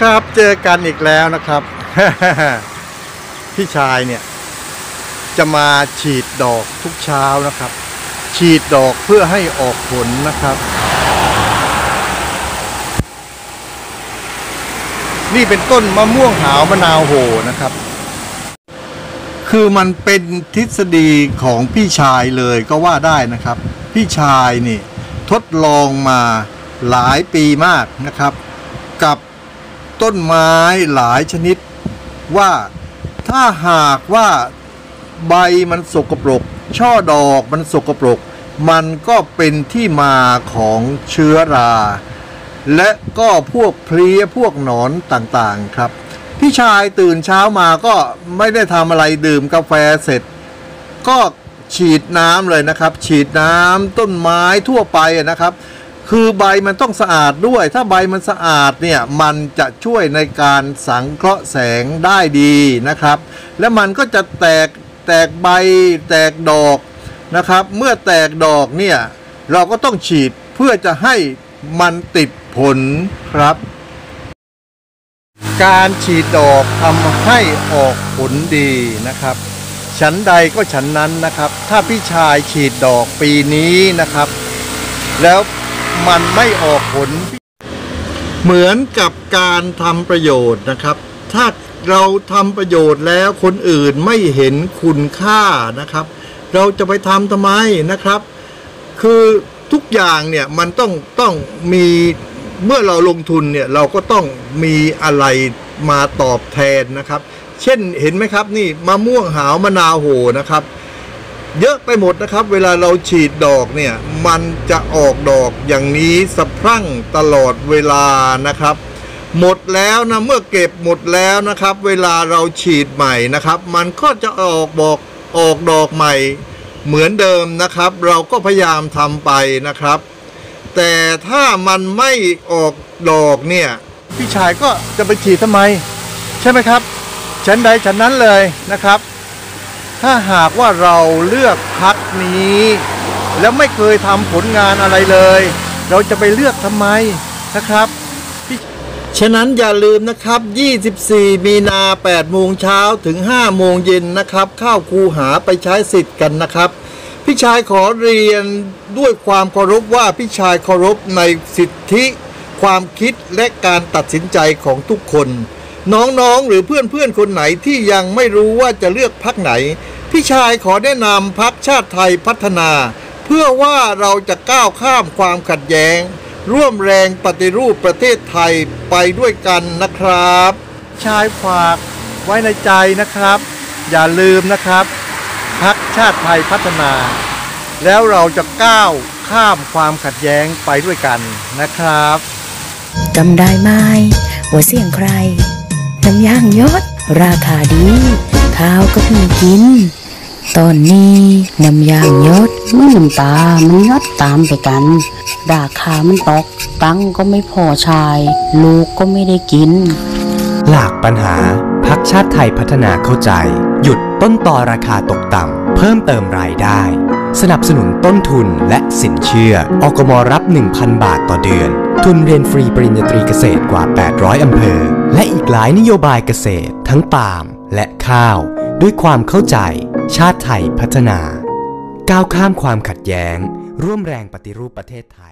ครับเจอกันอีกแล้วนะครับ พี่ชายเนี่ย จะมาฉีดดอกทุกเช้านะครับ ฉีดดอกเพื่อให้ออกผลนะครับ นี่เป็นต้นมะม่วงหาวมะนาวโหนะครับ คือมันเป็นทฤษฎีของพี่ชายเลยก็ว่าได้นะครับ พี่ชายนี่ ทดลองมาหลายปีมากนะครับ กับ ต้นไม้หลายชนิดว่าถ้าหากว่าใบมันสกปรก ช่อดอกมันสกปรก มันก็เป็นที่มาของเชื้อรา และก็พวกเพลี้ยพวกหนอนต่างๆครับ พี่ชายตื่นเช้ามาก็ไม่ได้ทำอะไรดื่มกาแฟเสร็จ ก็ฉีดน้ำเลยนะครับ ฉีดน้ำต้นไม้ทั่วไปนะครับ คือใบมันต้องสะอาดด้วย ถ้าใบมันสะอาดเนี่ยมันจะช่วยในการสังเคราะห์แสงได้ดีนะครับ และมันก็จะแตกแตกใบแตกดอกนะครับ เมื่อแตกดอกเนี่ยเราก็ต้องฉีดเพื่อจะให้มันติดผลครับ การฉีดดอกทำให้ออกผลดีนะครับฉันใดก็ฉันนั้นนะครับ ถ้าพี่ชายฉีดดอกปีนี้นะครับ แล้ว มันไม่ออกผล เหมือนกับการทำประโยชน์นะครับ ถ้าเราทำประโยชน์แล้วคนอื่นไม่เห็นคุณค่านะครับ เราจะไปทำทำไมนะครับ คือทุกอย่างเนี่ยมันต้องต้องมีเมื่อเราลงทุนเนี่ยเราก็ต้องมีอะไรมาตอบแทนนะครับ เช่นเห็นไหมครับนี่มะม่วงหาวมะนาวโหนะครับ เยอะไปหมดนะครับ เวลาเราฉีดดอกเนี่ย มันจะออกดอกอย่างนี้สะพรั่งตลอดเวลานะครับ หมดแล้วนะเมื่อเก็บหมดแล้วนะครับ เวลาเราฉีดใหม่นะครับ มันก็จะออกบอกออกดอกใหม่ เหมือนเดิมนะครับ เราก็พยายามทำไปนะครับ แต่ถ้ามันไม่ออกดอกเนี่ย พี่ชายก็จะไปฉีดทำไม ใช่ไหมครับ ฉันใดฉันนั้นเลยนะครับ ถ้าหากว่าเราเลือกพักนี้ แล้วไม่เคยทำผลงานอะไรเลย เราจะไปเลือกทำไมนะครับ ฉะนั้นอย่าลืมนะครับ 24 มีนา8โมงเช้าถึง 5 โมงเย็นนะครับ เข้าคูหาไปใช้สิทธิ์กันนะครับ พี่ชายขอเรียนด้วยความเคารพว่าพี่ชายเคารพในสิทธิ ความคิดและการตัดสินใจของทุกคน น้องๆ หรือเพื่อนๆ คนไหนที่ยังไม่รู้ว่าจะเลือกพักไหน พี่ชายขอแนะนำพักชาติไทยพัฒนา เพื่อว่าเราจะก้าวข้ามความขัดแย้ง ร่วมแรงปฏิรูปประเทศไทยไปด้วยกันนะครับ ชายฝากไว้ในใจนะครับ อย่าลืมนะครับพักชาติไทยพัฒนา แล้วเราจะก้าวข้ามความขัดแย้งไปด้วยกันนะครับจำได้ไหมว่าเสียงใคร น้ำย่างยศราคาดี ข้าวก็เพิ่งกิน ตอนนี้น้ำย่างยศเมื่อน้ำตามันยอดตามไปกัน ราคามันตก ตังก็ไม่พอชาย ลูกก็ไม่ได้กิน หลากปัญหาพักชาติไทยพัฒนาเข้าใจ หยุดต้นต่อราคาตกต่ำเพิ่มเติมรายได้ สนับสนุนต้นทุนและสินเชื่อ อกมรับ 1,000 บาทต่อเดือน ทุนเรียนฟรีปริญญาตรีเกษตรกว่า 800 อำเภอ และอีกหลายนโยบายเกษตร ทั้งปาล์มและข้าว ด้วยความเข้าใจ ชาติไทยพัฒนา ก้าวข้ามความขัดแย้ง ร่วมแรงปฏิรูปประเทศไทย